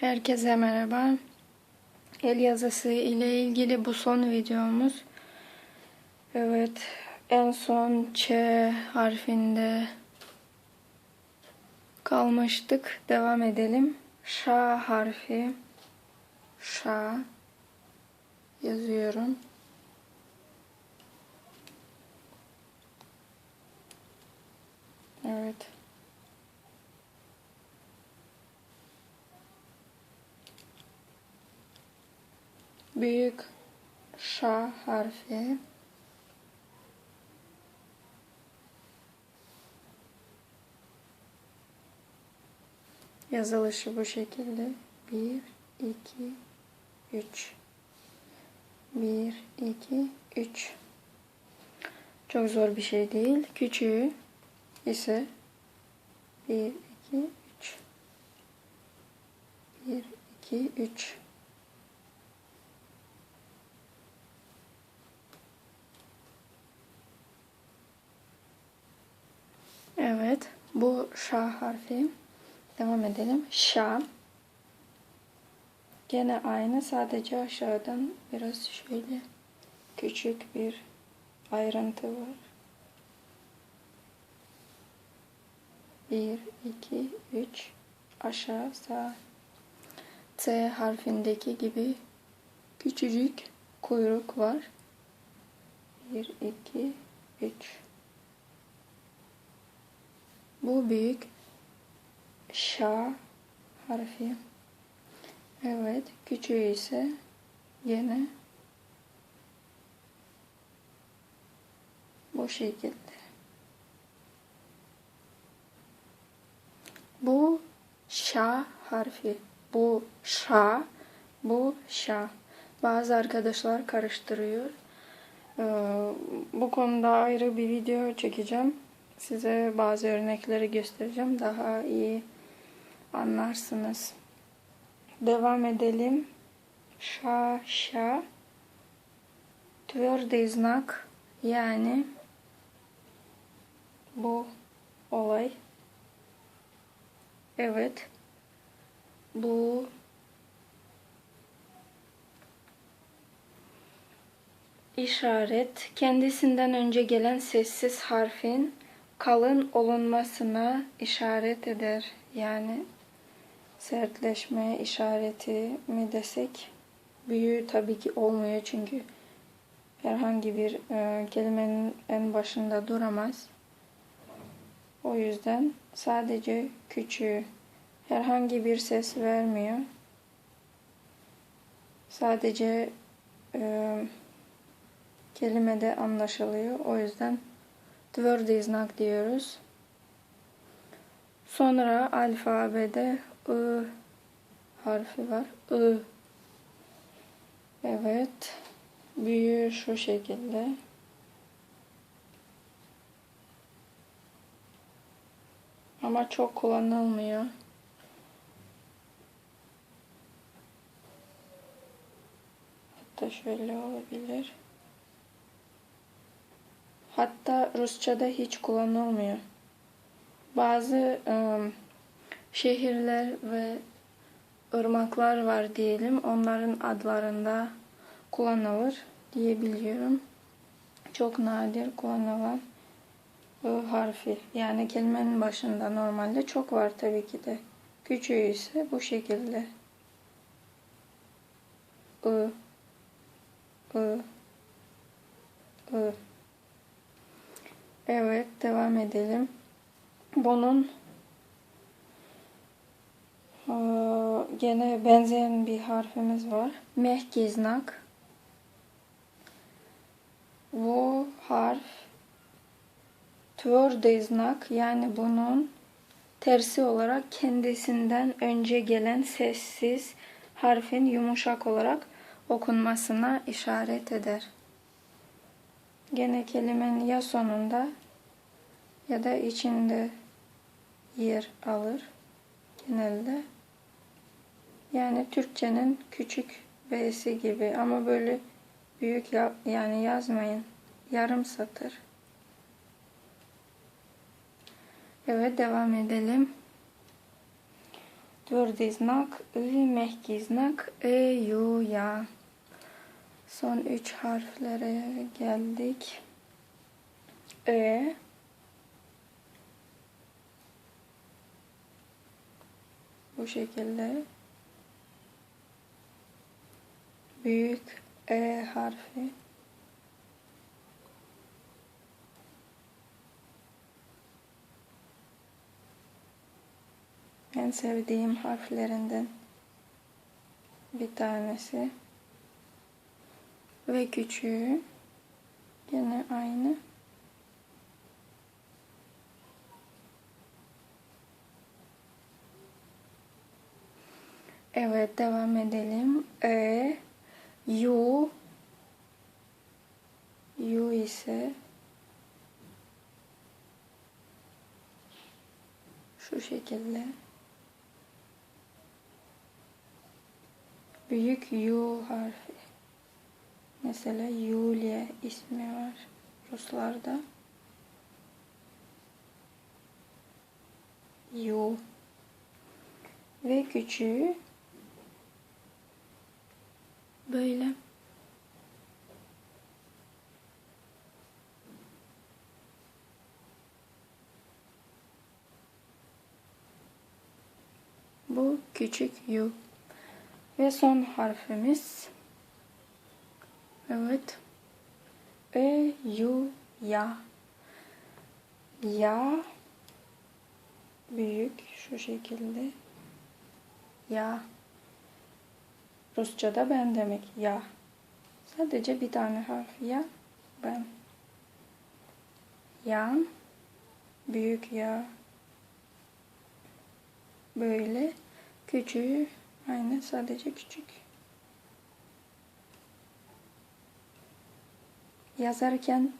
Herkese merhaba. El yazısı ile ilgili bu son videomuz. Evet, en son Ç harfinde kalmıştık. Devam edelim. Ş harfi. Ş yazıyorum. Evet. Büyük Ş harfi. Yazılışı bu şekilde. 1, 2, 3. 1, 2, 3. Çok zor bir şey değil. Küçüğü ise 1, 2, 3. 1, 2, 3. Evet, bu şa harfi. Devam edelim. Şa. Gene aynı, sadece aşağıdan biraz şöyle küçük bir ayrıntı var. 1, 2, 3 aşağı sağ. C harfindeki gibi küçücük kuyruk var. 1, 2, 3 bu büyük şa harfi. Evet, küçüğü ise yine bu şekilde. Bu şa harfi. Bu şa, bu şa. Bazı arkadaşlar karıştırıyor. Ee, bu konuda ayrı bir video çekeceğim Size bazı örnekleri göstereceğim. Daha iyi anlarsınız. Devam edelim. Şa, şa. Tвердый знак yani bu olay. Evet. Bu işaret kendisinden önce gelen sessiz harfin kalın olunmasına işaret eder. Yani sertleşme işareti mi desek büyüğü tabii ki olmuyor çünkü herhangi bir e, kelimenin en başında duramaz. O yüzden sadece küçüğü herhangi bir ses vermiyor. Sadece e, kelimede anlaşılıyor. O yüzden tвердый знак diyoruz. Sonra alfabede I harfi var. I. Evet. Büyüğü şu şekilde. Ama çok kullanılmıyor. Hatta şöyle olabilir. Hatta Rusça'da hiç kullanılmıyor. Bazı ıı, şehirler ve ırmaklar var diyelim. Onların adlarında kullanılır diyebiliyorum. Çok nadir kullanılan I harfi. Yani kelimenin başında normalde çok var tabii ki de. Küçüğü ise bu şekilde. I I I Evet, devam edelim. Bunun gene benzeyen bir harfimiz var. Mehki znak. Bu harf tвердый znak yani bunun tersi olarak kendisinden önce gelen sessiz harfin yumuşak olarak okunmasına işaret eder. Gene kelimenin ya sonunda ya da içinde yer alır genelde. Yani Türkçenin küçük B'si gibi ama böyle büyük ya, yani yazmayın. Yarım satır. Evet devam edelim. Tvrdi znak, I, mehki znak, E, Yu, Ya. Son üç harflere geldik. E. Bu şekilde. Büyük E harfi. En sevdiğim harflerinden bir tanesi. Ve küçüğü yine aynı. Evet devam edelim. E, Yu, Yu ise şu şekilde. Büyük U harfi. Mesela Yulia ismi var Ruslarda. U. Ve küçüğü böyle. Bu küçük U. Ve son harfimiz. Evet. E, yu, ya. Ya. Büyük şu şekilde. Ya. Rusçada ben demek ya. Sadece bir tane harf ya. Ben. Yan. Büyük ya. Böyle. Küçüğü Aynen sadece küçük. Yazarken